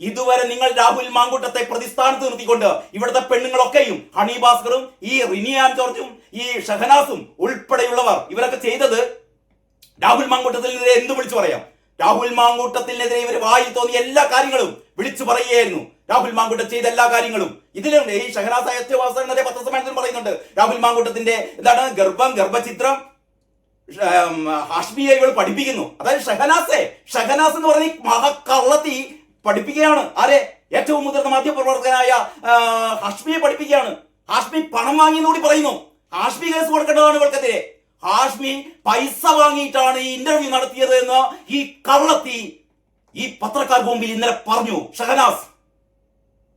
ഇതുവരെ നിങ്ങൾ രാഹുൽ മാങ്കൂട്ടത്തെ പ്രതിസ്ഥാനത്ത് നിർത്തിക്കൊണ്ട് ഇവിടുത്തെ പെണ്ണുങ്ങളൊക്കെയും ഹണി ഭാസ്കറും ഈ റിനിയാൻ ജോർജും ഈ ഷഹനാസും ഉൾപ്പെടെയുള്ളവർ ഇവരൊക്കെ ചെയ്തത് രാഹുൽ മാങ്കൂട്ടത്തിനെതിരെ എന്ത് വിളിച്ചു പറയാം? രാഹുൽ മാങ്കൂട്ടത്തിനെതിരെ ഇവർ വായിൽ തോന്നിയ എല്ലാ കാര്യങ്ങളും വിളിച്ചു പറയുകയായിരുന്നു. രാഹുൽ മാങ്കൂട്ടം ചെയ്ത എല്ലാ കാര്യങ്ങളും. ഇതിലുണ്ട് ഈ ഷഹനാസ് അയത്യവാസനെ പത്രസമ്മേളനത്തിൽ പറയുന്നുണ്ട്. രാഹുൽ മാങ്കൂട്ടത്തിന്റെ എന്താണ് ഗർഭം ഗർഭചിത്രം ഹാഷ്മിയെ ഇവൾ പഠിപ്പിക്കുന്നു. അതായത് ഷഹനാസെ ഷഹനാസ് എന്ന് പറഞ്ഞ മഹക്കള്ളത്തി പഠിപ്പിക്കുകയാണ്. ആരെ? ഏറ്റവും മുതിർന്ന മാധ്യമപ്രവർത്തകനായ ഹാഷ്മിയെ പഠിപ്പിക്കുകയാണ്. ഹാഷ്മി പണം വാങ്ങിയെന്ന് കൂടി പറയുന്നു. ഹാഷ്മി കേസ് കൊടുക്കേണ്ടതാണ് ഇവർക്കെതിരെ. ഹാഷ്മി പൈസ വാങ്ങിയിട്ടാണ് ഈ ഇന്റർവ്യൂ നടത്തിയത് എന്ന് ഈ കള്ളത്തി ഈ പത്രക്കാർക്ക് മുമ്പിൽ ഇന്നലെ പറഞ്ഞു. ഷഹനാസ്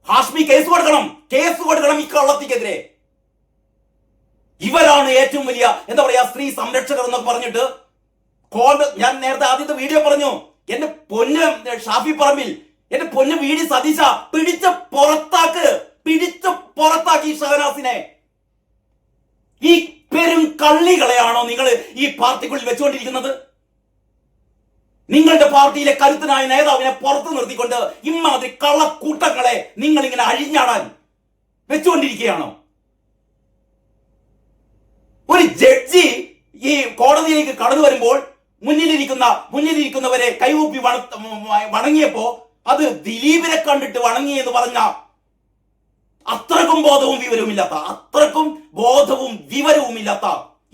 ഹാഷ്മി കേസ് കൊടുക്കണം. കേസ് കൊടുക്കണം ഈ കള്ളത്തിക്കെതിരെ. ഇവരാണ് ഏറ്റവും വലിയ എന്താ പറയാ സ്ത്രീ സംരക്ഷകർ എന്നൊക്കെ പറഞ്ഞിട്ട് കോൺഗ്രസ് ഞാൻ നേരത്തെ ആദ്യത്തെ വീഡിയോ പറഞ്ഞു. എന്റെ പൊന്ന് ഷാഫി പറമ്പിൽ എന്റെ പൊന്ന് വീടി സതീശ പിടിച്ച പുറത്താക്ക് പിടിച്ച പുറത്താക്കി ഷഹനാസിനെ. ഈ പെരും കള്ളികളെയാണോ നിങ്ങൾ ഈ പാർട്ടിക്കുള്ളിൽ വെച്ചുകൊണ്ടിരിക്കുന്നത്? നിങ്ങളുടെ പാർട്ടിയിലെ കരുത്തനായ നേതാവിനെ പുറത്തു നിർത്തിക്കൊണ്ട് ഇമ്മാതിരി കള്ളക്കൂട്ടങ്ങളെ നിങ്ങൾ ഇങ്ങനെ അഴിഞ്ഞാടാൻ വെച്ചുകൊണ്ടിരിക്കുകയാണോ? ഒരു ജഡ്ജി ഈ കോടതിയിലേക്ക് കടന്നു വരുമ്പോൾ മുന്നിലിരിക്കുന്ന മുന്നിലിരിക്കുന്നവരെ കൈകൂപ്പി വണ- വണങ്ങിയപ്പോ അത് ദിലീപിനെ കണ്ടിട്ട് വണങ്ങി എന്ന് പറഞ്ഞ അത്രക്കും ബോധവും വിവരവും ഇല്ലാത്ത അത്രക്കും ബോധവും വിവരവും ഇല്ലാത്ത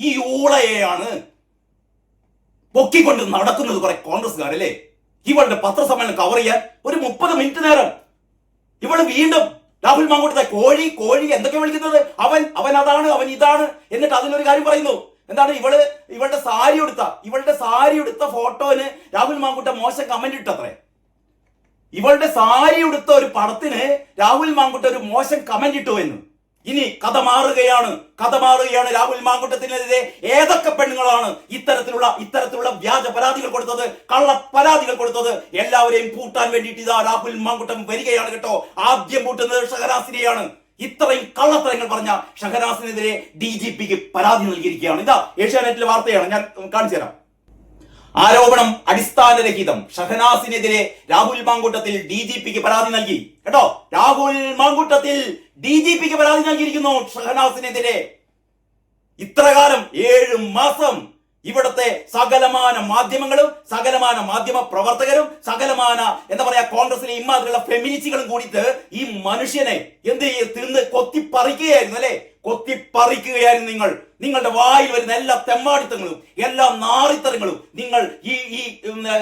ഈ ഊളയെയാണ് പൊക്കിക്കൊണ്ട് നടക്കുന്നത് കുറെ കോൺഗ്രസ്സുകാരല്ലേ? ഇവളുടെ പത്രസമ്മേളനം കവർ ചെയ്യാൻ ഒരു മുപ്പത് മിനിറ്റ് നേരം. ഇവൾ വീണ്ടും രാഹുൽ മാങ്കൂട്ടത്തെ കോഴി കോഴി എന്തൊക്കെ വിളിക്കുന്നത്? അവൻ അവൻ അതാണ് അവൻ ഇതാണ് എന്നിട്ട് അതിനൊരു കാര്യം പറയുന്നു. എന്താണ് ഇവൾ ഇവളുടെ സാരി എടുത്ത ഇവളുടെ സാരി എടുത്ത ഫോട്ടോന് രാഹുൽ മാങ്കൂട്ട മോശം കമന്റ് ഇട്ടത്രേ. ഇവളുടെ സാരി ഉടുത്ത ഒരു പടത്തിന് രാഹുൽ മാങ്കുട്ട ഒരു മോശം കമന്റ് ഇട്ടു എന്ന്. ഇനി കഥ മാറുകയാണ്. കഥ മാറുകയാണ് രാഹുൽ മാങ്കുട്ടത്തിനെതിരെ ഏതൊക്കെ പെണ്ണുങ്ങളാണ് ഇത്തരത്തിലുള്ള ഇത്തരത്തിലുള്ള വ്യാജ പരാതികൾ കൊടുത്തത് കള്ള പരാതികൾ കൊടുത്തത്? എല്ലാവരെയും പൂട്ടാൻ വേണ്ടിയിട്ട് ഇതാ രാഹുൽ മാങ്കുട്ടം വരികയാണ് കേട്ടോ. ആദ്യം പൂട്ടുന്നത് ഷഹരാസിനെയാണ് ഇത്രയും കള്ളത്തരങ്ങൾ പറഞ്ഞ ഷഹനാസിനെതിരെ ഡി ജി പിക്ക് പരാതി നൽകിയിരിക്കുകയാണ്. ഇതാ ഏഷ്യാനെറ്റിലെ വാർത്തയാണ്. ഞാൻ കാണിച്ചു തരാം. ആരോപണം അടിസ്ഥാനരഹിതം. ഷഹനാസിനെതിരെ രാഹുൽ മാങ്കൂട്ടത്തിൽ ഡി ജി പിക്ക് പരാതി നൽകി. കേട്ടോ? രാഹുൽ മാങ്കൂട്ടത്തിൽ ഡി ജി പിക്ക് പരാതി നൽകിയിരിക്കുന്നു ഷഹനാസിനെതിരെ. ഇത്രകാലം ഏഴ് മാസം ഇവിടുത്തെ സകലമാന മാധ്യമങ്ങളും സകലമാന മാധ്യമ പ്രവർത്തകരും സകലമാന എന്താ പറയാ കോൺഗ്രസിലെ ഇമാതിരിയുള്ള ഫെമിനിസ്റ്റുകളും കൂടിയിട്ട് ഈ മനുഷ്യനെ എന്ത് തിന്ന് കൊത്തിപ്പറിക്കുകയായിരുന്നു അല്ലെ? കൊത്തിപ്പറിക്കുകയായിരുന്നു നിങ്ങൾ. നിങ്ങളുടെ വായിൽ വരുന്ന എല്ലാ തെമ്മാടിത്തങ്ങളും എല്ലാ നാറിത്തരങ്ങളും നിങ്ങൾ ഈ ഈ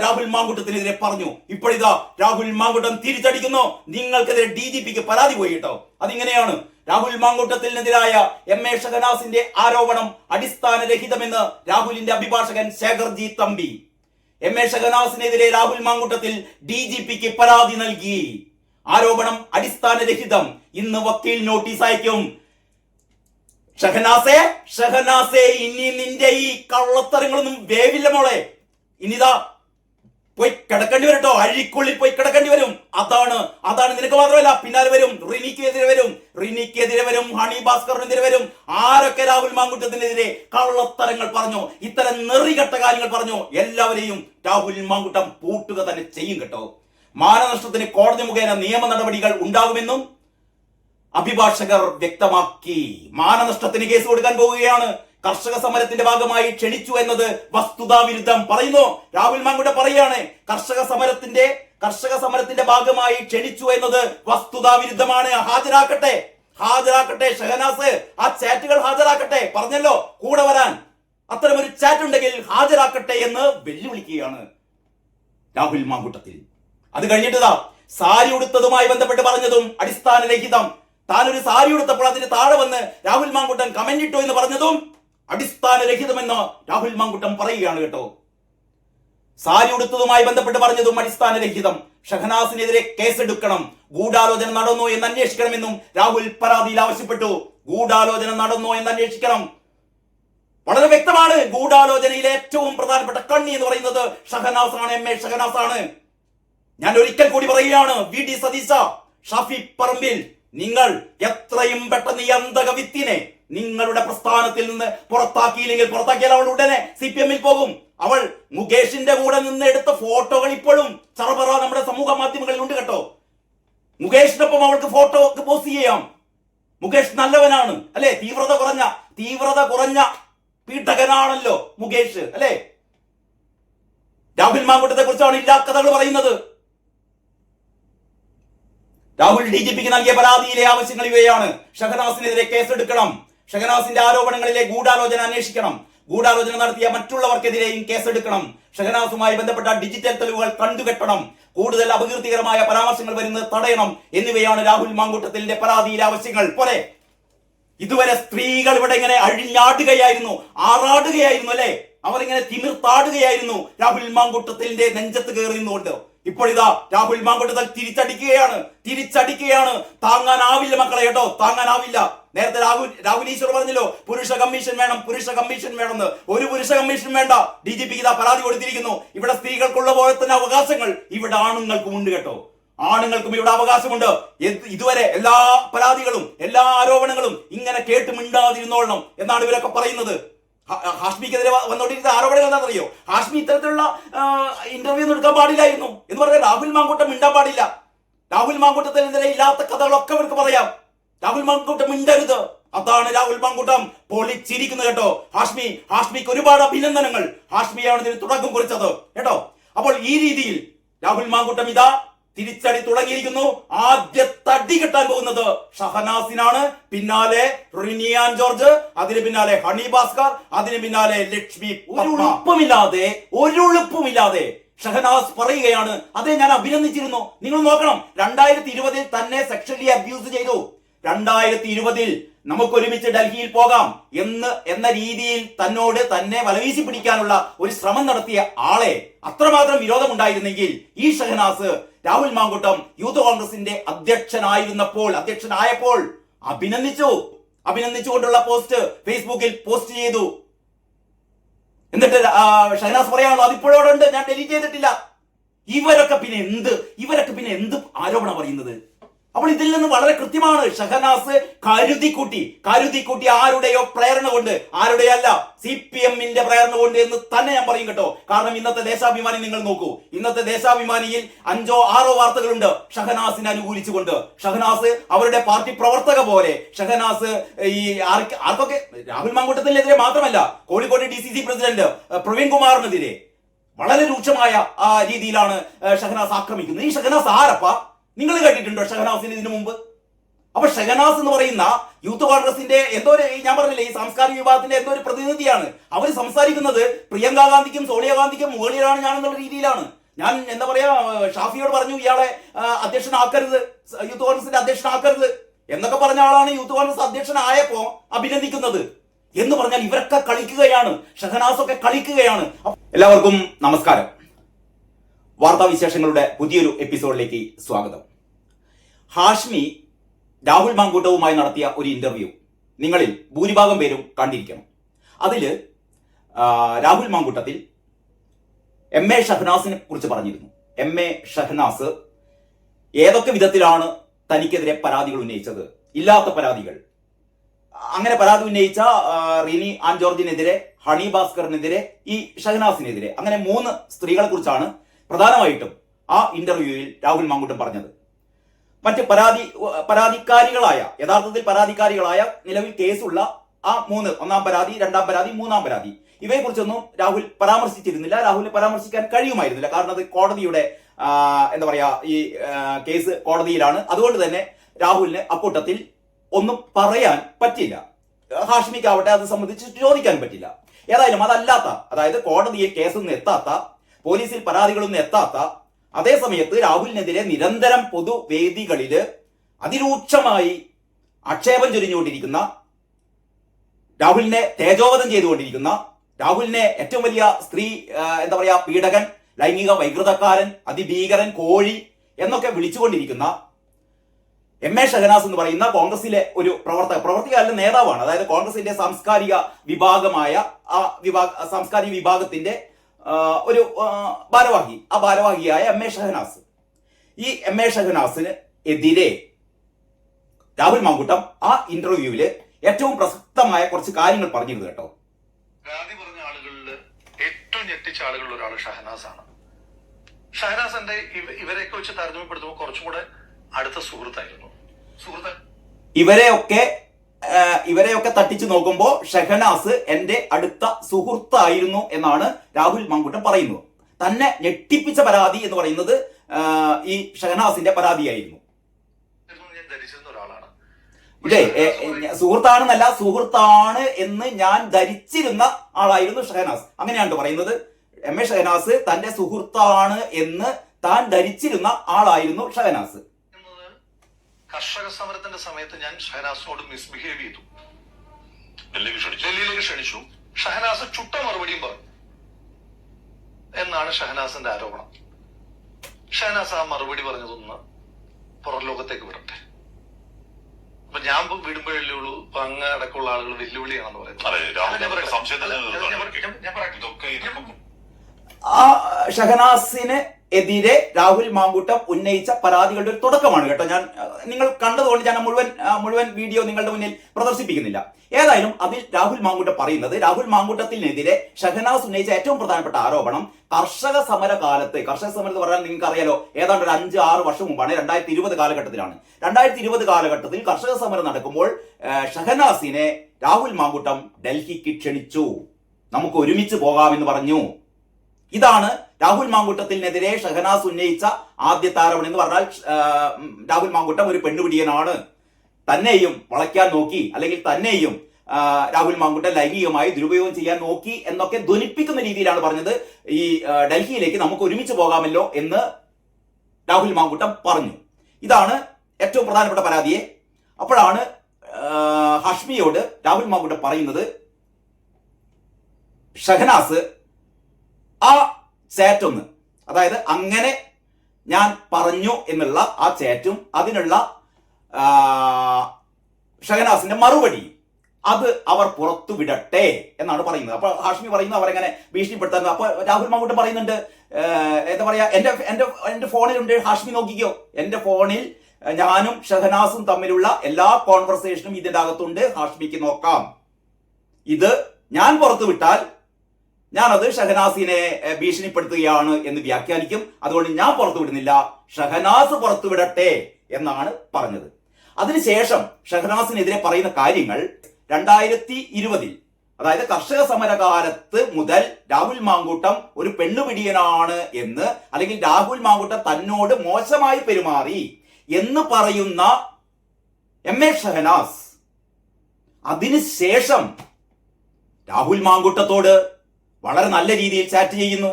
രാഹുൽ മാങ്കുട്ടത്തിനെതിരെ പറഞ്ഞു. ഇപ്പോഴിതാ രാഹുൽ മാങ്കുട്ടം തിരിച്ചടിക്കുന്നു. നിങ്ങൾക്കെതിരെ ഡി ജി പിക്ക് പരാതി പോയി കേട്ടോ. അതിങ്ങനെയാണ്. രാഹുൽ മാങ്കൂട്ടത്തിനെതിരായ എം എ ഷഹനാസിന്റെ ആരോപണം അടിസ്ഥാനരഹിതമെന്ന് രാഹുലിന്റെ അഭിഭാഷകൻ ശേഖർജി തമ്പി. എം എ ഷഹനാസിനെതിരെ രാഹുൽ മാങ്കൂട്ടത്തിൽ ഡി ജി പിക്ക് പരാതി നൽകി. ആരോപണം അടിസ്ഥാനരഹിതം. ഇന്ന് വക്കീൽ നോട്ടീസ് അയക്കും. ഷഹനാസേ ഷഹനാസേ ഇനി നിന്റെ ഈ കള്ളത്തരങ്ങളൊന്നും വേവില്ല മോളെ. ഇനിതാ പോയി കിടക്കേണ്ടി വരും കേട്ടോ അഴിക്കുള്ളിൽ പോയി കിടക്കേണ്ടി വരും. അതാണ് അതാണ് നിനക്ക് മാത്രമല്ല. പിന്നാലെ വരും. റിനിക്ക് എതിരെ വരും. റിനിക്ക് എതിരെ വരും. ഹണി ഭാസ്കറിനെതിരെ വരും. ആരൊക്കെ രാഹുൽ മാങ്കുട്ടത്തിനെതിരെ കള്ളത്തരങ്ങൾ പറഞ്ഞു. ഇത്തരം നെറികെട്ട കാര്യങ്ങൾ പറഞ്ഞു. എല്ലാവരെയും രാഹുൽ മാങ്കുട്ടം പൂട്ടുക തന്നെ ചെയ്യും കേട്ടോ. മാനനഷ്ടത്തിന് കോടതി മുഖേന നിയമ നടപടികൾ ഉണ്ടാകുമെന്നും അഭിഭാഷകർ വ്യക്തമാക്കി. മാനനഷ്ടത്തിന് കേസ് കൊടുക്കാൻ പോവുകയാണ്. കർഷക സമരത്തിന്റെ ഭാഗമായി ക്ഷണിച്ചു എന്നത് വസ്തുതാവിരുദ്ധം പറയുന്നു. രാഹുൽ മാങ്കുടെ പറയാണ് കർഷക സമരത്തിന്റെ കർഷക സമരത്തിന്റെ ഭാഗമായി ക്ഷണിച്ചു എന്നത് വസ്തുതാവിരുദ്ധമാണ് ഹാജരാക്കട്ടെ ഹാജരാക്കട്ടെ ഷഹനാസ് ആ ചാറ്റുകൾ ഹാജരാക്കട്ടെ പറഞ്ഞല്ലോ കൂടെ വരാൻ. അത്തരമൊരു ചാറ്റ് ഉണ്ടെങ്കിൽ ഹാജരാക്കട്ടെ എന്ന് വെല്ലുവിളിക്കുകയാണ് രാഹുൽ മാങ്കുട്ടത്തിൽ. അത് കഴിഞ്ഞിട്ടതാ സാരി ഉടുത്തതുമായി ബന്ധപ്പെട്ട് പറഞ്ഞതും അടിസ്ഥാനരഹിതം. താനൊരു സാരി ഉടുത്തപ്പോൾ അതിന് താഴെ വന്ന് രാഹുൽ മാങ്കുട്ടൻ കമന്റ് ഇട്ടു എന്ന് പറഞ്ഞതും അടിസ്ഥാനരഹിതമെന്ന് രാഹുൽ മാങ്കുട്ടം പറയുകയാണ് കേട്ടോ. സാരി ഉടുത്തതുമായി ബന്ധപ്പെട്ട് പറഞ്ഞതും അടിസ്ഥാനരഹിതം. ഷഹനാസിനെതിരെ കേസെടുക്കണം. ഗൂഢാലോചന നടന്നോ എന്ന് അന്വേഷിക്കണമെന്നും രാഹുൽ പരാതിയിൽ ആവശ്യപ്പെട്ടു. ഗൂഢാലോചന നടന്നോ എന്ന് അന്വേഷിക്കണം. വളരെ വ്യക്തമാണ് ഗൂഢാലോചനയിലെ ഏറ്റവും പ്രധാനപ്പെട്ട കണ്ണി എന്ന് പറയുന്നത് ഷഹനാസ് ആണ് എം എ ഷഹനാസ് ആണ് ഞാൻ ഒരിക്കൽ കൂടി പറയുകയാണ് വി ഡി സതീശ ഷഫി പറമ്പിൽ നിങ്ങൾ എത്രയും പെട്ടെന്ന് ഈ അന്തക വിത്തിനെ നിങ്ങളുടെ പ്രസ്ഥാനത്തിൽ നിന്ന് പുറത്താക്കിയില്ലെങ്കിൽ പുറത്താക്കിയാൽ അവൾ ഉടനെ സി പി എമ്മിൽ പോകും. അവൾ മുകേഷിന്റെ കൂടെ നിന്ന് എടുത്ത ഫോട്ടോകൾ ഇപ്പോഴും ചറപറ നമ്മുടെ സമൂഹ മാധ്യമങ്ങളിൽ ഉണ്ട് കേട്ടോ. മുകേഷിനൊപ്പം അവൾക്ക് ഫോട്ടോ പോസ്റ്റ് ചെയ്യാം. മുകേഷ് നല്ലവനാണ് അല്ലെ? തീവ്രത കുറഞ്ഞ തീവ്രത കുറഞ്ഞ പീഡകനാണല്ലോ മുകേഷ് അല്ലെ? രാഹുൽ മാങ്കൂട്ടത്തെ കുറിച്ചാണ് ഇല്ലാ കഥകൾ പറയുന്നത്. രാഹുൽ ഡി ജി പിക്ക് നൽകിയ പരാതിയിലെ ആവശ്യങ്ങൾ ഇവയാണ്. ഷഹനാസിനെതിരെ കേസെടുക്കണം. ഷഹനാസിന്റെ ആരോപണങ്ങളിലെ ഗൂഢാലോചന അന്വേഷിക്കണം. ഗൂഢാലോചന നടത്തിയ മറ്റുള്ളവർക്കെതിരെയും കേസെടുക്കണം. ഷഹനാസുമായി ബന്ധപ്പെട്ട ഡിജിറ്റൽ തെളിവുകൾ കണ്ടുകെട്ടണം. കൂടുതൽ അപകീർത്തികരമായ പരാമർശങ്ങൾ വരുന്നത് തടയണം എന്നിവയാണ് രാഹുൽ മാങ്കൂട്ടത്തിന്റെ പരാതിയിലെ ആവശ്യങ്ങൾ. പോലെ ഇതുവരെ സ്ത്രീകൾ ഇവിടെ ഇങ്ങനെ അഴിഞ്ഞാടുകയായിരുന്നു ആറാടുകയായിരുന്നു അല്ലെ? അവർ ഇങ്ങനെ തിമിർത്താടുകയായിരുന്നു രാഹുൽ മാങ്കൂട്ടത്തിന്റെ നെഞ്ചത്ത് കയറി നിന്നുകൊണ്ട്. ഇപ്പോൾ ഇതാ രാഹുൽ മാങ്കൂട്ടത്തിൽ തിരിച്ചടിക്കുകയാണ് തിരിച്ചടിക്കുകയാണ്. താങ്ങാനാവില്ല മക്കളെ കേട്ടോ താങ്ങാനാവില്ല. നേരത്തെ രാഹുൽ രാഹുൽ ഈശ്വർ പറഞ്ഞല്ലോ പുരുഷ കമ്മീഷൻ വേണം പുരുഷ കമ്മീഷൻ വേണമെന്ന്. ഒരു പുരുഷ കമ്മീഷൻ വേണ്ട. ഡി ജി പിക്ക് ഇതാ പരാതി കൊടുത്തിരിക്കുന്നു. ഇവിടെ സ്ത്രീകൾക്കുള്ള പോലെ തന്നെ അവകാശങ്ങൾ ഇവിടെ ആണുങ്ങൾക്കും ഉണ്ട് കേട്ടോ. ആണുങ്ങൾക്കും ഇവിടെ അവകാശമുണ്ട്. ഇതുവരെ എല്ലാ പരാതികളും എല്ലാ ആരോപണങ്ങളും ഇങ്ങനെ കേട്ട് മിണ്ടാതിരുന്നോളണം എന്നാണ് ഇവരൊക്കെ പറയുന്നത്. ഹാഷ്മിക്കെതിരെ വ- വന്നുകൊണ്ടിരിക്കുന്ന ആരോപണങ്ങൾ എന്താണെന്നറിയോ? ഹാഷ്മി ഇത്തരത്തിലുള്ള ഇന്റർവ്യൂ ഒന്നും എടുക്കാൻ പാടില്ലായിരുന്നു. എന്ന് പറഞ്ഞാൽ രാഹുൽ മാങ്കൂട്ടം മിണ്ടാൻ പാടില്ല. രാഹുൽ മാങ്കൂട്ടത്തിനെതിരെ ഇല്ലാത്ത കഥകളൊക്കെ അവർക്ക് പറയാം. രാഹുൽ മാങ്കൂട്ടം മിണ്ടരുത്. അതാണ് രാഹുൽ മാങ്കൂട്ടം പൊളിച്ചിരിക്കുന്നത് കേട്ടോ. ഹാഷ്മി ഹാഷ്മിക്ക് ഒരുപാട് അഭിനന്ദനങ്ങൾ. ഹാഷ്മിയാണ് ഇതിന് തുടക്കം കുറിച്ചത്. കേട്ടോ? അപ്പോൾ ഈ രീതിയിൽ രാഹുൽ മാങ്കൂട്ടം ഇതാ തിരിച്ചടി തുടങ്ങിയിരിക്കുന്നു. ആദ്യ തടി കിട്ടാൻ പോകുന്നത് ഷഹനാസിനാണ്. പിന്നാലെ റിനിയാൻ ജോർജ് അതിന് പിന്നാലെ ഹണി ഭാസ്കർ അതിന് പിന്നാലെ ലക്ഷ്മി ഒരു ഉളുപ്പുമില്ലാതെ ഒരു ഷഹനാസ് പറയുകയാണ്. അതെ ഞാൻ അഭിനന്ദിച്ചിരുന്നു. നിങ്ങൾ നോക്കണം രണ്ടായിരത്തി ഇരുപതിൽ തന്നെ സെക്ഷലി അബ്യൂസ് ചെയ്തു. രണ്ടായിരത്തി ഇരുപതിൽ നമുക്ക് ഒരുമിച്ച് ഡൽഹിയിൽ പോകാം എന്ന് എന്ന രീതിയിൽ തന്നോട് തന്നെ വലവീശി പിടിക്കാനുള്ള ഒരു ശ്രമം നടത്തിയ ആളെ അത്രമാത്രം വിരോധമുണ്ടായിരുന്നെങ്കിൽ ഈ ഷഹനാസ് രാഹുൽ മാങ്കുട്ടം യൂത്ത് കോൺഗ്രസിന്റെ അധ്യക്ഷനായിരുന്നപ്പോൾ അധ്യക്ഷനായപ്പോൾ അഭിനന്ദിച്ചു. അഭിനന്ദിച്ചുകൊണ്ടുള്ള പോസ്റ്റ് ഫേസ്ബുക്കിൽ പോസ്റ്റ് ചെയ്തു. എന്നിട്ട് ഷഹനാസ് പറയാണോ അതിപ്പോഴോടുണ്ട് ഞാൻ ഡിലീറ്റ് ചെയ്തിട്ടില്ല. ഇവരൊക്കെ പിന്നെ എന്ത് ഇവരൊക്കെ പിന്നെ എന്ത് ആരോപണം പറയുന്നത്? അപ്പോൾ ഇതിൽ നിന്ന് വളരെ കൃത്യമാണ് ഷഹനാസ് കരുതിക്കൂട്ടി. കരുതിക്കൂട്ടി ആരുടെയോ പ്രേരണ കൊണ്ട് ആരുടെയല്ല സി പി എമ്മിന്റെ പ്രേരണ കൊണ്ട് എന്ന് തന്നെ ഞാൻ പറയും കേട്ടോ. കാരണം ഇന്നത്തെ ദേശാഭിമാനി നിങ്ങൾ നോക്കൂ. ഇന്നത്തെ ദേശാഭിമാനിയിൽ അഞ്ചോ ആറോ വാർത്തകളുണ്ട് ഷഹനാസിനെ അനുകൂലിച്ചുകൊണ്ട്. ഷഹനാസ് അവരുടെ പാർട്ടി പ്രവർത്തക പോലെ. ഷഹനാസ് ഈ ആർക്ക് ആർക്കൊക്കെ രാഹുൽ മാങ്കൂട്ടത്തിനെതിരെ മാത്രമല്ല Kozhikode D C C president Praveen കുമാറിനെതിരെ. വളരെ രൂക്ഷമായ രീതിയിലാണ് ഷഹനാസ് ആക്രമിക്കുന്നത്. ഈ ഷഹനാസ് ആരപ്പ? നിങ്ങൾ കേട്ടിട്ടുണ്ടോ ഷഹനാസിന് ഇതിനു മുമ്പ്? അപ്പൊ ഷഹനാസ് എന്ന് പറയുന്ന യൂത്ത് കോൺഗ്രസിന്റെ എന്തോ ഒരു ഞാൻ പറഞ്ഞില്ലേ ഈ സാംസ്കാരിക വിഭാഗത്തിന്റെ എന്തോ ഒരു പ്രതിനിധിയാണ്. അവർ സംസാരിക്കുന്നത് പ്രിയങ്ക ഗാന്ധിക്കും സോണിയാഗാന്ധിക്കും മുകളിലാണ് ഞാൻ എന്നുള്ള രീതിയിലാണ്. ഞാൻ എന്താ പറയാ ഷാഫിയോട് പറഞ്ഞു ഇയാളെ അധ്യക്ഷനാക്കരുത്. യൂത്ത് കോൺഗ്രസിന്റെ അധ്യക്ഷനാക്കരുത്. എന്നൊക്കെ പറഞ്ഞ ആളാണ് യൂത്ത് കോൺഗ്രസ് അധ്യക്ഷനായപ്പോ അഭിനന്ദിക്കുന്നത്. എന്ന് പറഞ്ഞാൽ ഇവരൊക്കെ കളിക്കുകയാണ്. ഷഹനാസ് ഒക്കെ കളിക്കുകയാണ് എല്ലാവർക്കും നമസ്കാരം. വാർത്താ വിശേഷങ്ങളുടെ പുതിയൊരു എപ്പിസോഡിലേക്ക് സ്വാഗതം. ഹാഷ്മി രാഹുൽ മാങ്കൂട്ടവുമായി നടത്തിയ ഒരു ഇന്റർവ്യൂ നിങ്ങളിൽ ഭൂരിഭാഗം പേരും കണ്ടിരിക്കണം. അതിൽ രാഹുൽ മാങ്കൂട്ടത്തിൽ എം എ ഷഹനാസിനെ കുറിച്ച് പറഞ്ഞിരുന്നു. എം എ ഷഹനാസ് ഏതൊക്കെ വിധത്തിലാണ് തനിക്കെതിരെ പരാതികൾ ഉന്നയിച്ചത്? ഇല്ലാത്ത പരാതികൾ. അങ്ങനെ പരാതി ഉന്നയിച്ച റിനി ആൻ ജോർജിനെതിരെ ഹണി ഭാസ്കറിനെതിരെ ഈ ഷഹനാസിനെതിരെ. അങ്ങനെ മൂന്ന് സ്ത്രീകളെ കുറിച്ചാണ് പ്രധാനമായിട്ടും ആ ഇന്റർവ്യൂവിൽ രാഹുൽ മാങ്കുട്ടം പറഞ്ഞത്. മറ്റ് പരാതി പരാതിക്കാരികളായ യഥാർത്ഥത്തിൽ പരാതിക്കാരികളായ നിലവിൽ കേസുള്ള ആ മൂന്ന് ഒന്നാം പരാതി രണ്ടാം പരാതി മൂന്നാം പരാതി. ഇവയെ കുറിച്ചൊന്നും രാഹുൽ പരാമർശിച്ചിരുന്നില്ല. രാഹുലിനെ പരാമർശിക്കാൻ കഴിയുമായിരുന്നില്ല. കാരണം അത് കോടതിയുടെ എന്താ പറയാ ഈ കേസ് കോടതിയിലാണ്. അതുകൊണ്ട് തന്നെ രാഹുലിന് അക്കൂട്ടത്തിൽ ഒന്നും പറയാൻ പറ്റില്ല. ഹാഷ്മിക്കാവട്ടെ അത് സംബന്ധിച്ച് ചോദിക്കാൻ പറ്റില്ല. ഏതായാലും അതല്ലാത്ത അതായത് കോടതിയിൽ കേസൊന്നും എത്താത്ത പോലീസിൽ പരാതികളൊന്നും എത്താത്ത അതേ സമയത്ത് രാഹുലിനെതിരെ നിരന്തരം പൊതുവേദികളിൽ അതിരൂക്ഷമായി ആക്ഷേപം ചൊരിഞ്ഞുകൊണ്ടിരിക്കുന്ന രാഹുലിനെ തേജോവധം ചെയ്തുകൊണ്ടിരിക്കുന്ന രാഹുലിനെ ഏറ്റവും വലിയ സ്ത്രീ എന്താ പറയാ പീഡകൻ ലൈംഗിക വൈകൃതക്കാരൻ അതിഭീകരൻ കോഴി എന്നൊക്കെ വിളിച്ചുകൊണ്ടിരിക്കുന്ന എം എ ഷഹനാസ് എന്ന് പറയുന്ന കോൺഗ്രസിലെ ഒരു പ്രവർത്തക പ്രവർത്തകയല്ല നേതാവാണ്. അതായത് കോൺഗ്രസിന്റെ സാംസ്കാരിക വിഭാഗമായ ആ വിഭാഗ സാംസ്കാരിക വിഭാഗത്തിന്റെ ഒരു ഭാരവാഹി. ആ ഭാരവാഹിയായ എം എ ഷഹനാസ്. ഈ എം എ ഷഹനാസിന് എതിരെ രാഹുൽ മാങ്കൂട്ടം ആ ഇന്റർവ്യൂവിൽ ഏറ്റവും പ്രസക്തമായ കുറച്ച് കാര്യങ്ങൾ പറഞ്ഞിരുന്നു കേട്ടോ. ഗാന്ധി പറഞ്ഞ ആളുകളിൽ ഏറ്റവും ഞെട്ടിച്ച ആളുകളിൽ ഒരാൾ ഷഹനാസ് ആണ് ഷഹനാസ് എന്റെ ഇവ- ഇവരെയൊക്കെ വെച്ച് താരതമ്യപ്പെടുത്തുമ്പോൾ കുറച്ചും കൂടെ അടുത്ത സുഹൃത്തായിരുന്നു. സുഹൃത്ത് ഇവരെയൊക്കെ ഇവരെയൊക്കെ തട്ടിച്ചു നോക്കുമ്പോൾ ഷെഹനാസ് എന്റെ അടുത്ത സുഹൃത്തായിരുന്നു എന്നാണ് രാഹുൽ മാങ്കുട്ടം പറയുന്നത്. തന്നെ ഞെട്ടിപ്പിച്ച പരാതി എന്ന് പറയുന്നത് ഈ ഷെഹനാസിന്റെ പരാതിയായിരുന്നു. സുഹൃത്താണെന്നല്ല സുഹൃത്താണ് എന്ന് ഞാൻ ധരിച്ചിരുന്ന ആളായിരുന്നു ഷഹനാസ്. അങ്ങനെയാണ് പറയുന്നത്. എം എ ഷഹനാസ് തന്റെ സുഹൃത്താണ് എന്ന് താൻ ധരിച്ചിരുന്ന ആളായിരുന്നു ഷഹനാസ്. കർഷക സമരത്തിന്റെ സമയത്ത് ഞാൻ ഷഹനാസിനോട് മിസ്ബിഹേവ് ചെയ്തു. ഡൽഹിയിലേക്ക് ക്ഷണിച്ചു. ഷഹനാസ് ചുട്ട മറുപടിയും പറഞ്ഞു. എന്നാണ് ഷഹനാസിന്റെ ആരോപണം. ഷഹനാസ് ആ മറുപടി പറഞ്ഞതൊന്ന് പുറലോകത്തേക്ക് വിടട്ടെ അപ്പൊ ഞാൻ വിടുമ്പോഴല്ലേ ഉള്ളൂ. ഇപ്പൊ അങ്ങ് അടക്കമുള്ള ആളുകൾ വെല്ലുവിളിയാണെന്ന് പറയുന്നത്. ഞാൻ പറയട്ടെ. ആ ഷഹനാസിന് എതിരെ രാഹുൽ മാങ്കൂട്ടം ഉന്നയിച്ച പരാതികളുടെ ഒരു തുടക്കമാണ് കേട്ടോ. ഞാൻ നിങ്ങൾ കണ്ടതുകൊണ്ട് ഞാൻ മുഴുവൻ മുഴുവൻ വീഡിയോ നിങ്ങളുടെ മുന്നിൽ പ്രദർശിപ്പിക്കുന്നില്ല. ഏതായാലും അതിൽ രാഹുൽ മാങ്കൂട്ടം പറയുന്നത് രാഹുൽ മാങ്കൂട്ടത്തിനെതിരെ ഷഹനാസ് ഉന്നയിച്ച ഏറ്റവും പ്രധാനപ്പെട്ട ആരോപണം കർഷക സമര കാലത്ത് കർഷക സമരം എന്ന് പറഞ്ഞാൽ നിങ്ങൾക്ക് അറിയാലോ ഏതാണ്ട് ഒരു അഞ്ച് ആറ് വർഷം മുമ്പാണ് രണ്ടായിരത്തി ഇരുപത് കാലഘട്ടത്തിലാണ്. രണ്ടായിരത്തി ഇരുപത് കാലഘട്ടത്തിൽ കർഷക സമരം നടക്കുമ്പോൾ ഷഹനാസിനെ രാഹുൽ മാങ്കൂട്ടം ഡൽഹിക്ക് ക്ഷണിച്ചു. നമുക്ക് ഒരുമിച്ച് പോകാമെന്ന് പറഞ്ഞു. ഇതാണ് രാഹുൽ മാങ്കൂട്ടത്തിനെതിരെ ഷഹനാസ് ഉന്നയിച്ച ആദ്യ ആരോപണം എന്ന് പറഞ്ഞാൽ രാഹുൽ മാങ്കൂട്ടം ഒരു പെണ്ണുപിടിയനാണ്. തന്നെയും വളയ്ക്കാൻ നോക്കി അല്ലെങ്കിൽ തന്നെയും രാഹുൽ മാങ്കുട്ട ലൈംഗികമായി ദുരുപയോഗം ചെയ്യാൻ നോക്കി എന്നൊക്കെ ധ്വനിപ്പിക്കുന്ന രീതിയിലാണ് പറഞ്ഞത്. ഈ ഡൽഹിയിലേക്ക് നമുക്ക് ഒരുമിച്ച് പോകാമല്ലോ എന്ന് രാഹുൽ മാങ്കുട്ടം പറഞ്ഞു. ഇതാണ് ഏറ്റവും പ്രധാനപ്പെട്ട പരാതിയെ. അപ്പോഴാണ് ഹഷ്മിയോട് രാഹുൽ മാങ്കുട്ട പറയുന്നത് ഷഹനാസ് ആ ചാറ്റ് ഒന്ന് അതായത് അങ്ങനെ ഞാൻ പറഞ്ഞു എന്നുള്ള ആ ചാറ്റും അതിനുള്ള ഷഹനാസിന്റെ മറുപടി. അത് അവർ പുറത്തു വിടട്ടെ എന്നാണ് പറയുന്നത്. അപ്പൊ ഹാഷ്മി പറയുന്നത് അവരെങ്ങനെ ഭീഷണിപ്പെടുത്താൻ. അപ്പൊ രാഹുൽ മാങ്കൂട്ടം പറയുന്നുണ്ട് എന്താ പറയാ എന്റെ എന്റെ എന്റെ ഫോണിലുണ്ട് ഹാഷ്മി നോക്കിക്കോ. എന്റെ ഫോണിൽ ഞാനും ഷഹനാസും തമ്മിലുള്ള എല്ലാ കോൺവെർസേഷനും ഇതിന്റെ അകത്തുണ്ട്. ഹാഷ്മിക്ക് നോക്കാം. ഇത് ഞാൻ പുറത്തു വിട്ടാൽ ഞാനത് ഷഹനാസിനെ ഭീഷണിപ്പെടുത്തുകയാണ് എന്ന് വ്യാഖ്യാനിക്കും. അതുകൊണ്ട് ഞാൻ പുറത്തുവിടുന്നില്ല. ഷഹനാസ് പുറത്തുവിടട്ടെ എന്നാണ് പറഞ്ഞത്. അതിനുശേഷം ഷഹനാസിനെതിരെ പറയുന്ന കാര്യങ്ങൾ രണ്ടായിരത്തി ഇരുപതിൽ അതായത് കർഷക സമരകാലത്ത് മുതൽ രാഹുൽ മാങ്കൂട്ടം ഒരു പെണ്ണുപിടിയനാണ് എന്ന് അല്ലെങ്കിൽ രാഹുൽ മാങ്കൂട്ടം തന്നോട് മോശമായി പെരുമാറി എന്ന് പറയുന്ന എം എ ഷഹനാസ്. അതിനുശേഷം രാഹുൽ മാങ്കൂട്ടത്തോട് വളരെ നല്ല രീതിയിൽ ചാറ്റ് ചെയ്യുന്നു.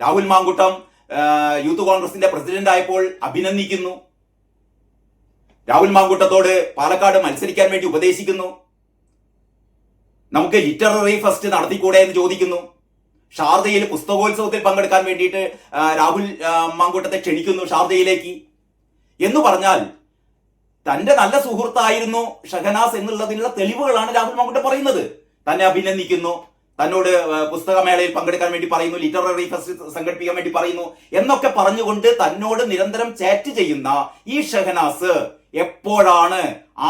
രാഹുൽ മാങ്കുട്ടം യൂത്ത് കോൺഗ്രസിന്റെ പ്രസിഡന്റ് ആയപ്പോൾ അഭിനന്ദിക്കുന്നു. രാഹുൽ മാങ്കൂട്ടത്തോട് പാലക്കാട് മത്സരിക്കാൻ വേണ്ടി ഉപദേശിക്കുന്നു. നമുക്ക് ലിറ്റററി ഫസ്റ്റ് നടത്തിക്കൂടെ എന്ന് ചോദിക്കുന്നു. ഷാർജയിൽ പുസ്തകോത്സവത്തിൽ പങ്കെടുക്കാൻ വേണ്ടിയിട്ട് രാഹുൽ മാങ്കുട്ടത്തെ ക്ഷണിക്കുന്നു ഷാർജയിലേക്ക്. എന്ന് പറഞ്ഞാൽ തന്റെ നല്ല സുഹൃത്തായിരുന്നു ഷഹനാസ് എന്നുള്ളതിനുള്ള തെളിവുകളാണ് രാഹുൽ മാങ്കൂട്ടം പറയുന്നത്. തന്നെ അഭിനന്ദിക്കുന്നു. തന്നോട് പുസ്തകമേളയിൽ പങ്കെടുക്കാൻ വേണ്ടി പറയുന്നു ലിറ്റററി ഫെസ്റ്റ് സംഘടിപ്പിക്കാൻ വേണ്ടി പറയുന്നു എന്നൊക്കെ പറഞ്ഞുകൊണ്ട് തന്നോട് നിരന്തരം ചാറ്റ് ചെയ്യുന്ന ഈ ഷഹനാസ് എപ്പോഴാണ്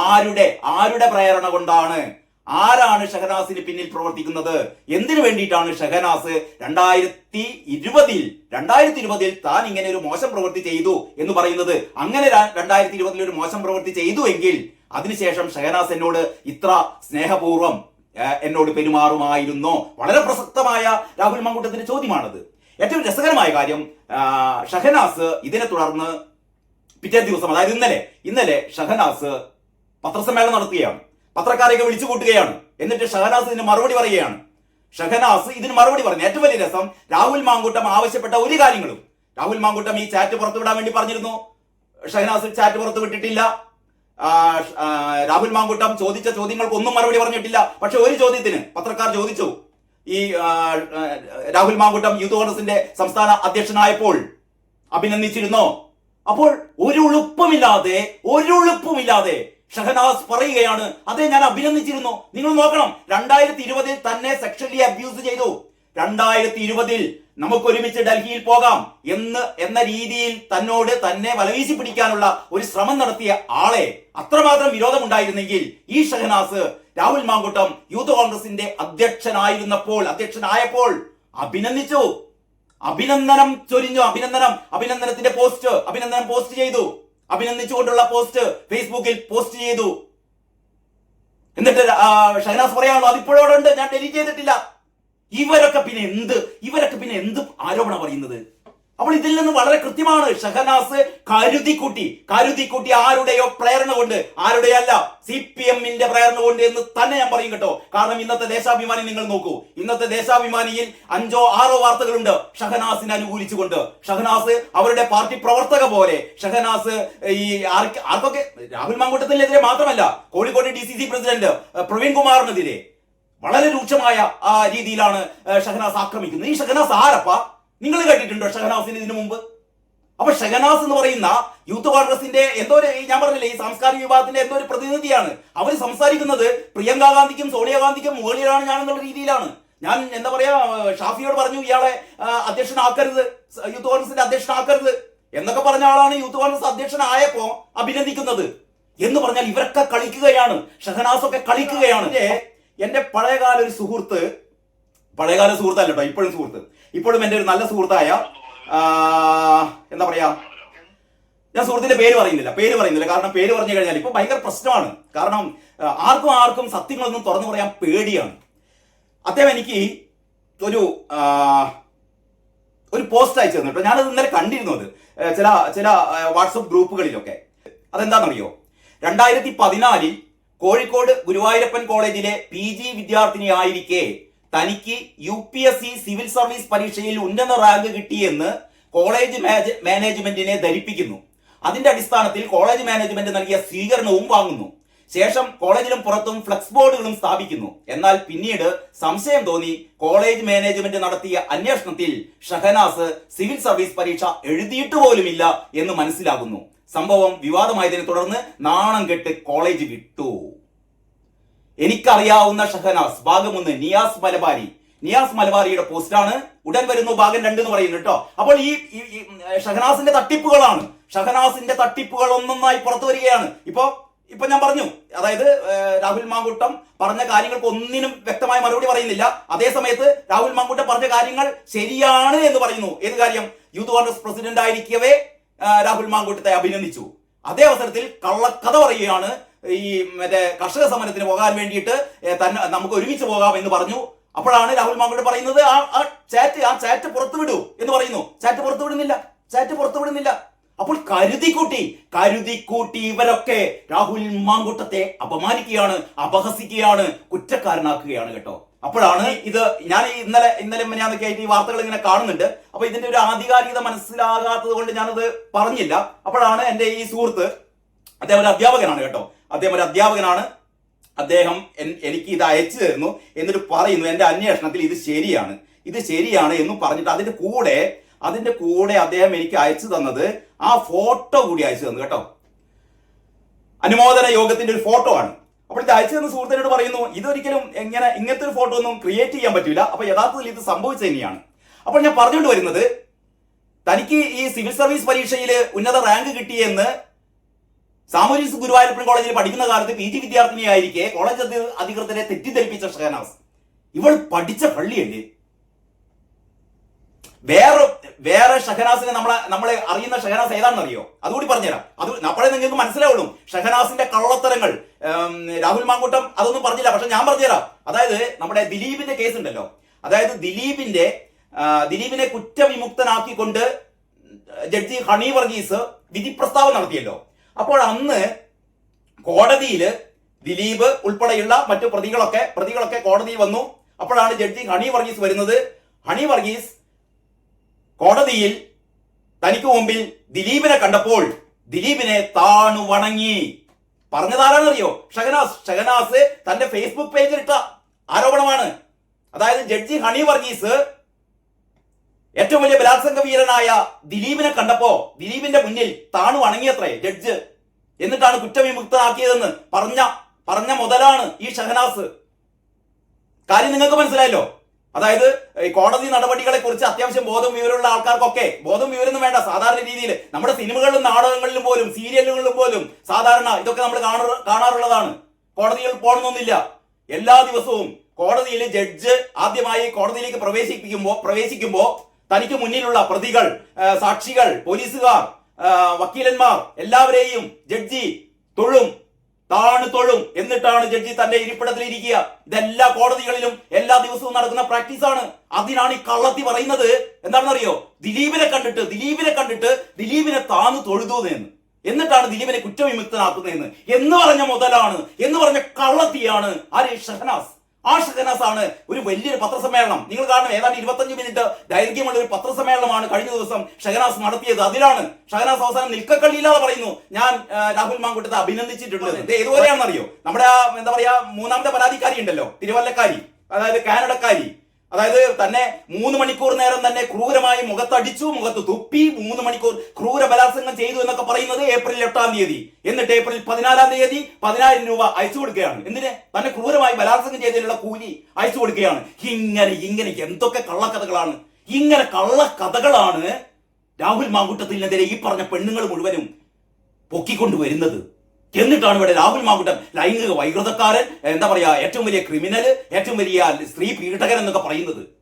ആരുടെ ആരുടെ പ്രേരണ കൊണ്ടാണ് ആരാണ് ഷഹനാസിന് പിന്നിൽ പ്രവർത്തിക്കുന്നത് എന്തിനു വേണ്ടിയിട്ടാണ് ഷഹനാസ് രണ്ടായിരത്തി ഇരുപതിൽ രണ്ടായിരത്തി ഇരുപതിൽ താൻ ഇങ്ങനെ ഒരു മോശം പ്രവൃത്തി ചെയ്തു എന്ന് പറയുന്നത്? അങ്ങനെ രണ്ടായിരത്തി ഇരുപതിൽ ഒരു മോശം പ്രവൃത്തി ചെയ്തു എങ്കിൽ അതിനുശേഷം ഷഹനാസ് എന്നോട് ഇത്ര സ്നേഹപൂർവം എന്നോട് പെരുമാറുമായിരുന്നോ? വളരെ പ്രസക്തമായ രാഹുൽ മങ്കുട്ടത്തിന്റെ ചോദ്യമാണത്. ഏറ്റവും രസകരമായ കാര്യം ഷഹനാസ് ഇതിനെ തുടർന്ന് പിറ്റേ ദിവസം അതായത് ഇന്നലെ ഇന്നലെ ഷഹനാസ് പത്രസമ്മേളനം നടത്തുകയാണ്. പത്രക്കാരെയൊക്കെ വിളിച്ചു കൂട്ടുകയാണ്. എന്നിട്ട് ഷഹനാസ് ഇതിന് മറുപടി പറയുകയാണ്. ഷഹനാസ് ഇതിന് മറുപടി പറഞ്ഞു. ഏറ്റവും വലിയ രസം രാഹുൽ മാങ്കൂട്ടം ആവശ്യപ്പെട്ട ഒരു കാര്യങ്ങളും. രാഹുൽ മാങ്കൂട്ടം ഈ ചാറ്റ് പുറത്തുവിടാൻ വേണ്ടി പറഞ്ഞിരുന്നു. ഷഹനാസ് ചാറ്റ് പുറത്തു വിട്ടിട്ടില്ല രാഹുൽ മാങ്കുട്ടം ചോദിച്ച ചോദ്യങ്ങൾക്ക് ഒന്നും മറുപടി പറഞ്ഞിട്ടില്ല. പക്ഷെ ഒരു ചോദ്യത്തിന് പത്രക്കാർ ചോദിച്ചു. ഈ രാഹുൽ മാങ്കുട്ടം യൂത്ത് കോൺഗ്രസിന്റെ സംസ്ഥാന അധ്യക്ഷനായപ്പോൾ അഭിനന്ദിച്ചിരുന്നോ. അപ്പോൾ ഒരു ഉളുപ്പുമില്ലാതെ ഒരു ഉളുപ്പുമില്ലാതെ ഷഹനാസ് പറയുകയാണ്. അതെ ഞാൻ അഭിനന്ദിച്ചിരുന്നു. നിങ്ങൾ നോക്കണം രണ്ടായിരത്തി ഇരുപതിൽ തന്നെ സെക്ഷലി അബ്യൂസ് ചെയ്തു. രണ്ടായിരത്തി ഇരുപതിൽ നമുക്ക് ഒരുമിച്ച് ഡൽഹിയിൽ പോകാം എന്ന് എന്ന രീതിയിൽ തന്നോട് തന്നെ വലവീശി പിടിക്കാനുള്ള ഒരു ശ്രമം നടത്തിയ ആളെ അത്രമാത്രം വിരോധമുണ്ടായിരുന്നെങ്കിൽ ഈ ഷഹനാസ് രാഹുൽ മാങ്കുട്ടം യൂത്ത് കോൺഗ്രസിന്റെ അധ്യക്ഷനായിരുന്നപ്പോൾ അധ്യക്ഷനായപ്പോൾ അഭിനന്ദിച്ചു. അഭിനന്ദനം ചൊരിഞ്ഞു. അഭിനന്ദനം. അഭിനന്ദനത്തിന്റെ പോസ്റ്റ്. അഭിനന്ദനം പോസ്റ്റ് ചെയ്തു. അഭിനന്ദിച്ചുകൊണ്ടുള്ള പോസ്റ്റ് ഫേസ്ബുക്കിൽ പോസ്റ്റ് ചെയ്തു. എന്നിട്ട് ഷഹനാസ് പറയാനുള്ളൂ അതിപ്പോഴോടുണ്ട് ഞാൻ ഡിലീറ്റ് ചെയ്തിട്ടില്ല. ഇവരൊക്കെ പിന്നെ എന്ത്? ഇവരൊക്കെ പിന്നെ എന്ത് ആരോപണം പറയുന്നത്? അപ്പോൾ ഇതിൽ നിന്ന് വളരെ കൃത്യമാണ്. ഷഹനാസ് കരുതിക്കൂട്ടി. കരുതിക്കൂട്ടി ആരുടെയോ പ്രേരണ കൊണ്ട്. ആരുടെയോ അല്ല സി പി എമ്മിന്റെ പ്രേരണ കൊണ്ട് എന്ന് തന്നെ ഞാൻ പറയും കേട്ടോ. കാരണം ഇന്നത്തെ ദേശാഭിമാനി നിങ്ങൾ നോക്കൂ. ഇന്നത്തെ ദേശാഭിമാനിയിൽ അഞ്ചോ ആറോ വാർത്തകളുണ്ട് ഷഹനാസിനെ അനുകൂലിച്ചുകൊണ്ട്. ഷഹനാസ് അവരുടെ പാർട്ടി പ്രവർത്തക പോലെ. ഷഹനാസ് ഈ ആർക്ക് ആർക്കൊക്കെ രാഹുൽ മാങ്കൂട്ടത്തിനെതിരെ മാത്രമല്ല Kozhikode D C C president Praveen കുമാറിനെതിരെ. വളരെ രൂക്ഷമായ ആ രീതിയിലാണ് ഷഹനാസ് ആക്രമിക്കുന്നത്. ഈ ഷഹനാസ് ആരപ്പ? നിങ്ങൾ കേട്ടിട്ടുണ്ടോ ഷഹനാസിന് ഇതിനു മുമ്പ്? അപ്പൊ ഷഹനാസ് എന്ന് പറയുന്ന യൂത്ത് കോൺഗ്രസിന്റെ എന്തോ ഒരു ഞാൻ പറഞ്ഞില്ലേ ഈ സാംസ്കാരിക വിഭാഗത്തിന്റെ എന്തോ ഒരു പ്രതിനിധിയാണ്. അവർ സംസാരിക്കുന്നത് പ്രിയങ്ക ഗാന്ധിക്കും സോണിയാഗാന്ധിക്കും മുകളിലാണ് ഞാൻ എന്നുള്ള രീതിയിലാണ്. ഞാൻ എന്താ പറയാ ഷാഫിയോട് പറഞ്ഞു ഇയാളെ അധ്യക്ഷനാക്കരുത്. യൂത്ത് കോൺഗ്രസിന്റെ അധ്യക്ഷനാക്കരുത്. എന്നൊക്കെ പറഞ്ഞ ആളാണ് യൂത്ത് കോൺഗ്രസ് അധ്യക്ഷനായപ്പോ അഭിനന്ദിക്കുന്നത്. എന്ന് പറഞ്ഞാൽ ഇവരൊക്കെ കളിക്കുകയാണ്. ഷഹനാസ് ഒക്കെ കളിക്കുകയാണ്. എന്റെ പഴയകാല ഒരു സുഹൃത്ത് പഴയകാല സുഹൃത്തല്ല ഇപ്പോഴും സുഹൃത്ത്. ഇപ്പോഴും എന്റെ ഒരു നല്ല സുഹൃത്തായ എന്താ പറയാ ഞാൻ സുഹൃത്തിന്റെ പേര് പറയുന്നില്ല പേര് പറയുന്നില്ല. കാരണം പേര് പറഞ്ഞു കഴിഞ്ഞാൽ ഇപ്പൊ ഭയങ്കര പ്രശ്നമാണ്. കാരണം ആർക്കും ആർക്കും സത്യങ്ങളൊന്നും തുറന്നു പറയാൻ പേടിയാണ്. അദ്ദേഹം എനിക്ക് ഒരു ഒരു പോസ്റ്റ് അയച്ചു തന്നിട്ടോ ഞാനത് ഇന്നലെ കണ്ടിരുന്നു അത്. ചില ചില വാട്സപ്പ് ഗ്രൂപ്പുകളിലൊക്കെ. അതെന്താണെന്നറിയോ? രണ്ടായിരത്തി പതിനാലിൽ കോഴിക്കോട് ഗുരുവായൂരപ്പൻ കോളേജിലെ പി ജി വിദ്യാർത്ഥിനിയായിരിക്കെ തനിക്ക് U P S C civil service പരീക്ഷയിൽ ഉന്നത റാങ്ക് കിട്ടിയെന്ന് കോളേജ് മാനേജ്മെന്റിനെ ധരിപ്പിക്കുന്നു. അതിന്റെ അടിസ്ഥാനത്തിൽ കോളേജ് മാനേജ്മെന്റ് നൽകിയ സ്വീകരണവും വാങ്ങുന്നു. ശേഷം കോളേജിലും പുറത്തും ഫ്ലക്സ് ബോർഡുകളും സ്ഥാപിക്കുന്നു. എന്നാൽ പിന്നീട് സംശയം തോന്നി കോളേജ് മാനേജ്മെന്റ് നടത്തിയ അന്വേഷണത്തിൽ ഷഹനാസ് സിവിൽ സർവീസ് പരീക്ഷ എഴുതിയിട്ട് പോലുമില്ല എന്ന് മനസ്സിലാകുന്നു. സംഭവം വിവാദമായതിനെ തുടർന്ന് നാണം കെട്ട് കോളേജ് വിട്ടു. എനിക്കറിയാവുന്ന ഷഹനാസ് ഭാഗം ഒന്ന് നിയാസ് മലബാരി. നിയാസ് മലബാരിയുടെ പോസ്റ്റാണ് ഉടൻ വരുന്നു ഭാഗം രണ്ട് എന്ന് പറയുന്നു കേട്ടോ. അപ്പോൾ ഈ ഷഹനാസിന്റെ തട്ടിപ്പുകളാണ്. ഷഹനാസിന്റെ തട്ടിപ്പുകൾ ഒന്നൊന്നായി പുറത്തു വരികയാണ്. ഇപ്പോ ഇപ്പൊ ഞാൻ പറഞ്ഞു അതായത് രാഹുൽ മാങ്കൂട്ടം പറഞ്ഞ കാര്യങ്ങൾക്ക് ഒന്നിനും വ്യക്തമായ മറുപടി പറയുന്നില്ല. അതേ സമയത്ത് രാഹുൽ മാങ്കൂട്ടം പറഞ്ഞ കാര്യങ്ങൾ ശരിയാണ് എന്ന് പറയുന്നു. ഏത് കാര്യം? യൂത്ത് കോൺഗ്രസ് പ്രസിഡന്റ് ആയിരിക്കവേ രാഹുൽ മാങ്കൂട്ടത്തെ അഭിനന്ദിച്ചു. അതേ അവസരത്തിൽ കള്ളക്കഥ പറയുകയാണ് ഈ മറ്റേ കർഷക സമരത്തിന് പോകാൻ വേണ്ടിയിട്ട് തന്നെ നമുക്ക് ഒരുമിച്ച് പോകാം എന്ന് പറഞ്ഞു. അപ്പോഴാണ് രാഹുൽ മാങ്കൂട്ട് പറയുന്നത് ആ ആ ചാറ്റ് ആ ചാറ്റ് പുറത്തുവിടൂ എന്ന് പറയുന്നു. ചാറ്റ് പുറത്തുവിടുന്നില്ല ചാറ്റ് പുറത്തുവിടുന്നില്ല അപ്പോൾ കരുതിക്കൂട്ടി കരുതിക്കൂട്ടി ഇവരൊക്കെ രാഹുൽ മാങ്കൂട്ടത്തെ അപമാനിക്കുകയാണ് അപഹസിക്കുകയാണ് കുറ്റക്കാരനാക്കുകയാണ് കേട്ടോ. അപ്പോഴാണ് ഇത് ഞാൻ ഇന്നലെ ഇന്നലെ ഞാനൊക്കെ ആയിട്ട് ഈ വാർത്തകൾ ഇങ്ങനെ കാണുന്നുണ്ട്. അപ്പൊ ഇതിന്റെ ഒരു ആധികാരികത മനസ്സിലാകാത്തത് കൊണ്ട് ഞാനത് പറഞ്ഞില്ല. അപ്പോഴാണ് എന്റെ ഈ സുഹൃത്ത് അദ്ദേഹം ഒരു അധ്യാപകനാണ് കേട്ടോ. അദ്ദേഹം ഒരു അധ്യാപകനാണ്. അദ്ദേഹം എനിക്ക് ഇത് അയച്ചു തരുന്നു എന്നിട്ട് പറയുന്നു എന്റെ അന്വേഷണത്തിൽ ഇത് ശരിയാണ്. ഇത് ശരിയാണ് എന്ന് പറഞ്ഞിട്ട് അതിന്റെ കൂടെ അതിന്റെ കൂടെ അദ്ദേഹം എനിക്ക് അയച്ചു തന്നത് ആ ഫോട്ടോ കൂടി അയച്ചു തന്നു കേട്ടോ. അനുമോദന യോഗത്തിന്റെ ഒരു ഫോട്ടോ ആണ്. അപ്പോൾ ഇത് അയച്ചു തന്ന സുഹൃത്തിനോട് പറയുന്നു ഇതൊരിക്കലും എങ്ങനെ ഇങ്ങനത്തെ ഒരു ഫോട്ടോ ഒന്നും ക്രിയേറ്റ് ചെയ്യാൻ പറ്റില്ല അപ്പൊ യഥാർത്ഥത്തിൽ ഇത് സംഭവിച്ചു തന്നെയാണ്. അപ്പോൾ ഞാൻ പറഞ്ഞുകൊണ്ട് വരുന്നത് തനിക്ക് ഈ സിവിൽ സർവീസ് പരീക്ഷയിൽ ഉന്നത റാങ്ക് കിട്ടിയെന്ന് സാമൂഹ്യ ഗുരുവായൂരപ്പൻ കോളേജിൽ പഠിക്കുന്ന കാലത്ത് പി ജി വിദ്യാർത്ഥിനിയായിരിക്കെ കോളേജ് അധികൃതരെ തെറ്റിദ്ധരിപ്പിച്ച ഷഹനാസ് ഇവൾ പഠിച്ച പള്ളിയല്ലേ? വേറെ വേറെ ഷഹനാസിനെ നമ്മളെ നമ്മളെ അറിയുന്ന ഷഹനാസ് ഏതാണെന്ന് അറിയോ അതുകൂടി പറഞ്ഞുതരാം. അത് അപ്പോഴേ നിങ്ങൾക്ക് മനസ്സിലാവുള്ളൂ. ഷഹനാസിന്റെ കള്ളത്തരങ്ങൾ. രാഹുൽ മാങ്കൂട്ടം അതൊന്നും പറഞ്ഞില്ല. പക്ഷെ ഞാൻ പറഞ്ഞുതരാം. അതായത് നമ്മുടെ ദിലീപിന്റെ കേസ് ഉണ്ടല്ലോ. അതായത് ദിലീപിന്റെ ദിലീപിനെ കുറ്റവിമുക്തനാക്കിക്കൊണ്ട് ജഡ്ജി ഹണി വർഗീസ് വിധി പ്രസ്താവം നടത്തിയല്ലോ. അപ്പോൾ അന്ന് കോടതിയിൽ ദിലീപ് ഉൾപ്പെടെയുള്ള മറ്റു പ്രതികളൊക്കെ പ്രതികളൊക്കെ കോടതിയിൽ വന്നു. അപ്പോഴാണ് ജഡ്ജി ഹണി വർഗീസ് വരുന്നത്. ഹണി വർഗീസ് കോടതിയിൽ തനിക്ക് മുമ്പിൽ ദിലീപിനെ കണ്ടപ്പോൾ ദിലീപിനെ താണു വണങ്ങി. പറഞ്ഞതാരാണെന്നറിയോ? ഷഹനാസ്. ഷഹനാസ് തന്റെ ഫേസ്ബുക്ക് പേജിൽ ഇട്ട ആരോപണമാണ്. അതായത് ജഡ്ജി ഹണി വർഗീസ് ഏറ്റവും വലിയ ബലാത്സംഗ വീരനായ ദിലീപിനെ കണ്ടപ്പോ ദിലീപിന്റെ മുന്നിൽ താണു വണങ്ങിയത്രേ ജഡ്ജ്. എന്നിട്ടാണ് കുറ്റവിമുക്തനാക്കിയതെന്ന് പറഞ്ഞ പറഞ്ഞ മുതലാണ് ഈ ഷഹനാസ്. കാര്യം നിങ്ങൾക്ക് മനസ്സിലായല്ലോ? അതായത് കോടതി നടപടികളെ കുറിച്ച് അത്യാവശ്യം ബോധം വിവരമുള്ള ആൾക്കാർക്കൊക്കെ ബോധം വിവരമൊന്നും വേണ്ട. സാധാരണ രീതിയിൽ നമ്മുടെ സിനിമകളിലും നാടകങ്ങളിലും പോലും സീരിയലുകളിലും പോലും സാധാരണ ഇതൊക്കെ നമ്മൾ കാണാറ് കാണാറുള്ളതാണ്. കോടതിയിൽ പോകണമെന്നില്ല. എല്ലാ ദിവസവും കോടതിയിൽ ജഡ്ജ് ആദ്യമായി കോടതിയിലേക്ക് പ്രവേശിപ്പിക്കുമ്പോൾ പ്രവേശിക്കുമ്പോൾ തനിക്ക് മുന്നിലുള്ള പ്രതികൾ സാക്ഷികൾ പോലീസുകാർ വക്കീലന്മാർ എല്ലാവരെയും ജഡ്ജി തൊഴും താണു തൊഴും എന്നിട്ടാണ് ജഡ്ജി തന്റെ ഇരിപ്പിടത്തിൽ ഇരിക്കുക. ഇതെല്ലാ കോടതികളിലും എല്ലാ ദിവസവും നടക്കുന്ന പ്രാക്ടീസാണ് അതിനാണ് ഈ കള്ളത്തി പറയുന്നത്. എന്താണെന്നറിയോ? ദിലീപിനെ കണ്ടിട്ട് ദിലീപിനെ കണ്ടിട്ട് ദിലീപിനെ താന്ന് തൊഴുതു എന്ന് എന്നിട്ടാണ് ദിലീപിനെ കുറ്റവിമുക്തനാക്കുന്നതെന്ന്. എന്ന് പറഞ്ഞ മുതലാണ് എന്ന് പറഞ്ഞ കള്ളത്തിയാണ് ആര്? ഷഹനാസ്. ആ ആണ് ഒരു വലിയൊരു പത്രസമ്മേളനം. നിങ്ങൾ കാരണം ഏതാണ്ട് ഇരുപത്തഞ്ച് മിനിറ്റ് ദൈർഘ്യമുള്ള ഒരു പത്രസമ്മേളനമാണ് കഴിഞ്ഞ ദിവസം ഷഹനാസ് നടത്തിയത്. അതിലാണ് ഷഹനാസ് അവസാനം നിൽക്കക്കള്ളിയില്ലാതെ പറയുന്നു. ഞാൻ രാഹുൽ മാങ്കുട്ടത്തെ അഭിനന്ദിച്ചിട്ടുണ്ട് ഇത് ഏതുപോലെയാണെന്നറിയോ നമ്മുടെ എന്താ പറയാ മൂന്നാമത്തെ പരാതിക്കാരി ഉണ്ടല്ലോ തിരുവല്ലക്കാരി. അതായത് കാനഡക്കാരി. അതായത് തന്നെ മൂന്ന് മണിക്കൂർ നേരം തന്നെ ക്രൂരമായി മുഖത്തടിച്ചു മുഖത്ത് തുപ്പി മൂന്ന് മണിക്കൂർ ക്രൂര ബലാത്സംഗം ചെയ്തു എന്നൊക്കെ പറയുന്നത് ഏപ്രിൽ എട്ടാം തീയതി. എന്നിട്ട് ഏപ്രിൽ പതിനാലാം തീയതി പതിനായിരം രൂപ അയച്ചു കൊടുക്കുകയാണ്. എന്തിന്? തന്നെ ക്രൂരമായി ബലാത്സംഗം ചെയ്തതിനുള്ള കൂലി അയച്ചു കൊടുക്കുകയാണ്. ഇങ്ങനെ ഇങ്ങനെ എന്തൊക്കെ കള്ളക്കഥകളാണ്? ഇങ്ങനെ കള്ളക്കഥകളാണ് രാഹുൽ മാങ്കുട്ടത്തിനെതിരെ ഈ പറഞ്ഞ പെണ്ണുങ്ങൾ മുഴുവനും പൊക്കിക്കൊണ്ട് വരുന്നത് എന്നിട്ടാണ് ഇവിടെ രാഹുൽ മാങ്കുട്ടം ലൈംഗിക വൈകൃതക്കാരൻ എന്താ പറയാ ഏറ്റവും വലിയ ക്രിമിനൽ ഏറ്റവും വലിയ സ്ത്രീ പീഡകൻ എന്നൊക്കെ പറയുന്നത്.